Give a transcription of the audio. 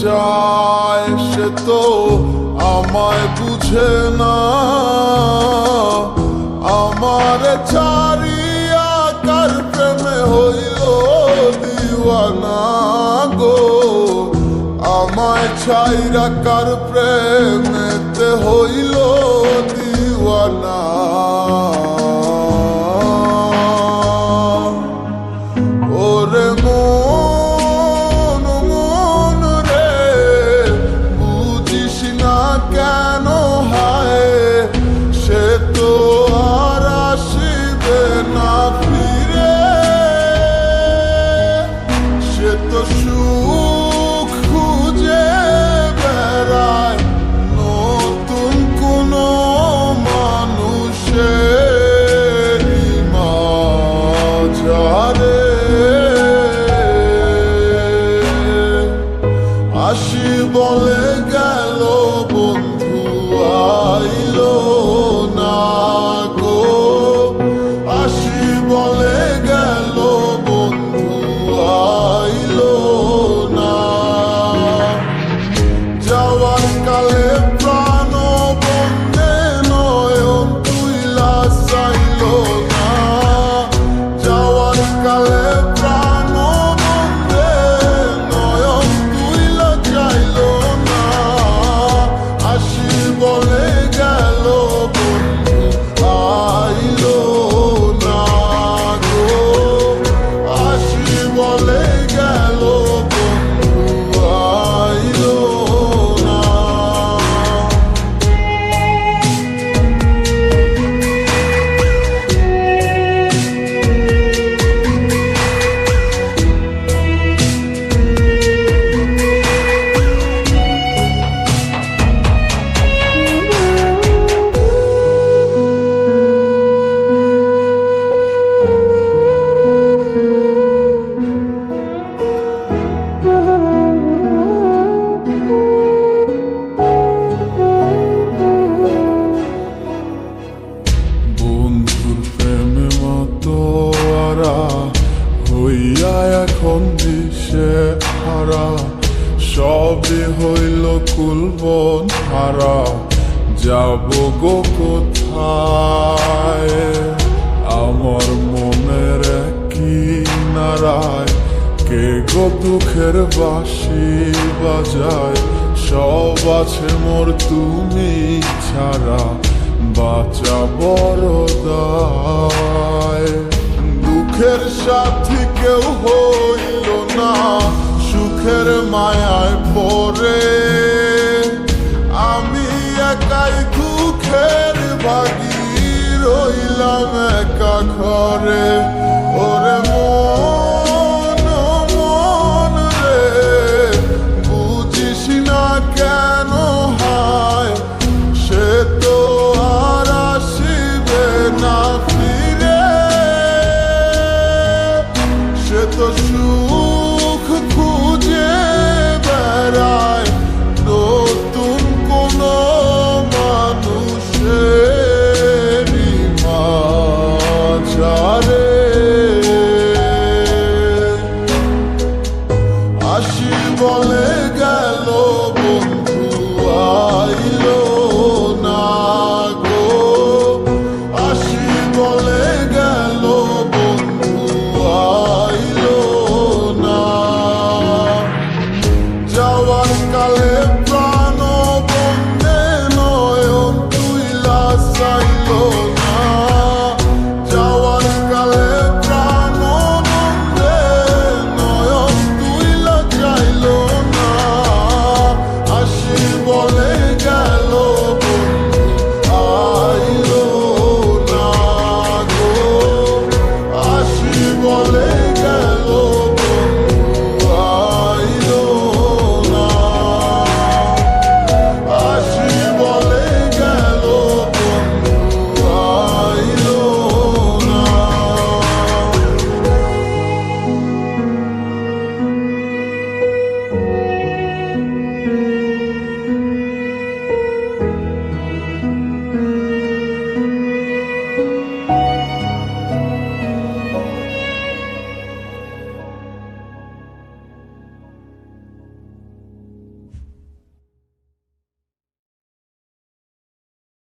চায় সে তো আমায় বুঝে না। আমার চারি কার প্রেমে হইল দিওয়ানা গো। আমায় ছাইরা কার প্রেমেতে হইল এখন দিশে হারা, সবই হইল কুলবন হারা, যাব গো কোথায়? আমার মনের কি নারায়, কে গো দুঃখের বাসি বাজায়? সব আছে মোর তুমি ছাড়া, বাঁচা বড় দায়। দুঃখের সাথী কেউ হইল না, সুখের মায়ায় পরে আমি একাই দুঃখের ভাগি রইলাম একা ঘরে।